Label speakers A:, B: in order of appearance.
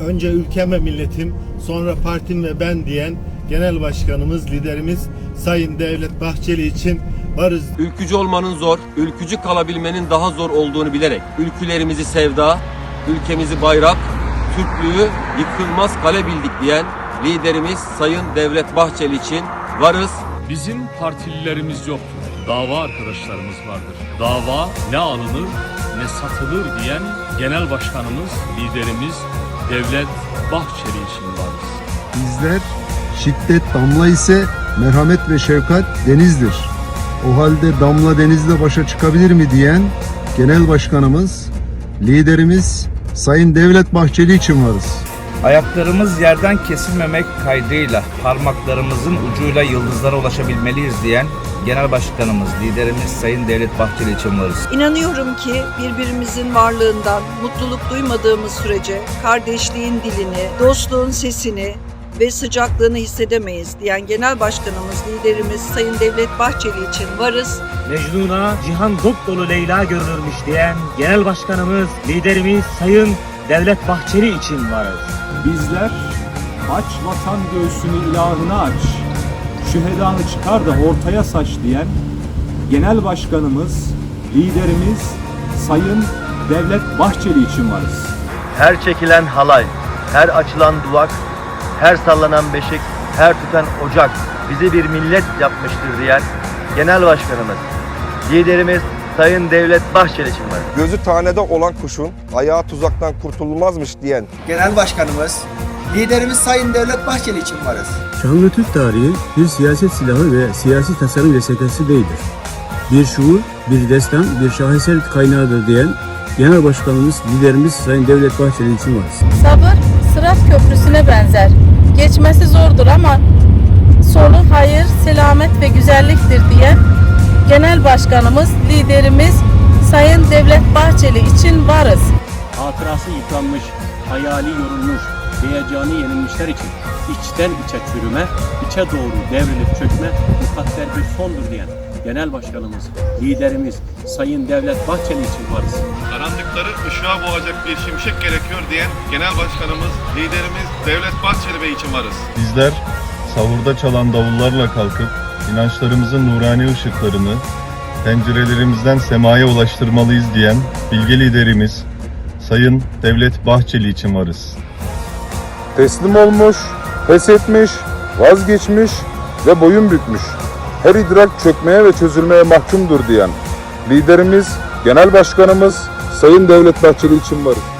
A: önce ülkem ve milletim, sonra partim ve ben diyen Genel Başkanımız, liderimiz Sayın Devlet Bahçeli için varız
B: Ülkücü olmanın zor, ülkücü kalabilmenin daha zor olduğunu bilerek ülkülerimizi sevda, ülkemizi bayrak, Türklüğü yıkılmaz kale bildik diyen liderimiz Sayın Devlet Bahçeli için varız,
C: Bizim partililerimiz yoktur. Dava arkadaşlarımız vardır. Dava ne alınır ne satılır diyen genel başkanımız, liderimiz Devlet Bahçeli için varız.
D: Bizler şiddet damla ise merhamet ve şefkat denizdir. O halde damla denizle başa çıkabilir mi diyen Genel Başkanımız, liderimiz Sayın Devlet Bahçeli için varız.
E: Ayaklarımız yerden kesilmemek kaydıyla parmaklarımızın ucuyla yıldızlara ulaşabilmeliyiz diyen Genel Başkanımız, liderimiz Sayın Devlet Bahçeli için varız.
F: İnanıyorum ki birbirimizin varlığından mutluluk duymadığımız sürece kardeşliğin dilini, dostluğun sesini ve sıcaklığını hissedemeyiz diyen Genel Başkanımız, liderimiz Sayın Devlet Bahçeli için varız.
G: Mecnun'a cihan dop dolu Leyla görünürmüş diyen Genel Başkanımız, liderimiz Sayın Devlet Bahçeli için varız.
H: Bizler aç vatan göğsünü ilahına aç, şühedanı çıkar da ortaya saç diyen Genel Başkanımız, liderimiz Sayın Devlet Bahçeli için varız.
I: Her çekilen halay, her açılan duvak, her sallanan beşik, her tutan ocak bizi bir millet yapmıştır diyen Genel Başkanımız, liderimiz Sayın Devlet Bahçeli için var.
J: Gözü tanede olan kuşun ayağı tuzaktan kurtulmazmış diyen
K: Genel Başkanımız, liderimiz Sayın Devlet Bahçeli için varız.
L: Şanlı Türk tarihi bir siyaset silahı ve siyasi tasarım vesikası değildir. Bir şuur, bir destan, bir şaheser kaynağıdır diyen Genel Başkanımız, liderimiz Sayın Devlet Bahçeli için varız.
M: Sabır Sırat Köprüsü'ne benzer. Geçmesi zordur ama sonu hayır, selamet ve güzelliktir diye Genel Başkanımız, liderimiz Sayın Devlet Bahçeli için varız.
H: Hatırası yıpranmış, hayali yorulmuş, heyecanı yenilmişler için içten içe çürüme, içe doğru devrilip çökme mukadder bir sondur diyen Genel Başkanımız, liderimiz Sayın Devlet Bahçeli için varız.
J: karanlıkları ışığa boğacak bir şimşek gerekiyor diyen Genel Başkanımız, liderimiz Devlet Bahçeli Bey için varız.
D: Bizler savurda çalan davullarla kalkıp inançlarımızın nurani ışıklarını pencerelerimizden semaya ulaştırmalıyız diyen bilge liderimiz Sayın Devlet Bahçeli için varız. Teslim olmuş, pes etmiş, vazgeçmiş ve boyun bükmüş. Her idrak çökmeye ve çözülmeye mahkumdur diyen liderimiz, genel başkanımız Sayın Devlet Bahçeli için varız.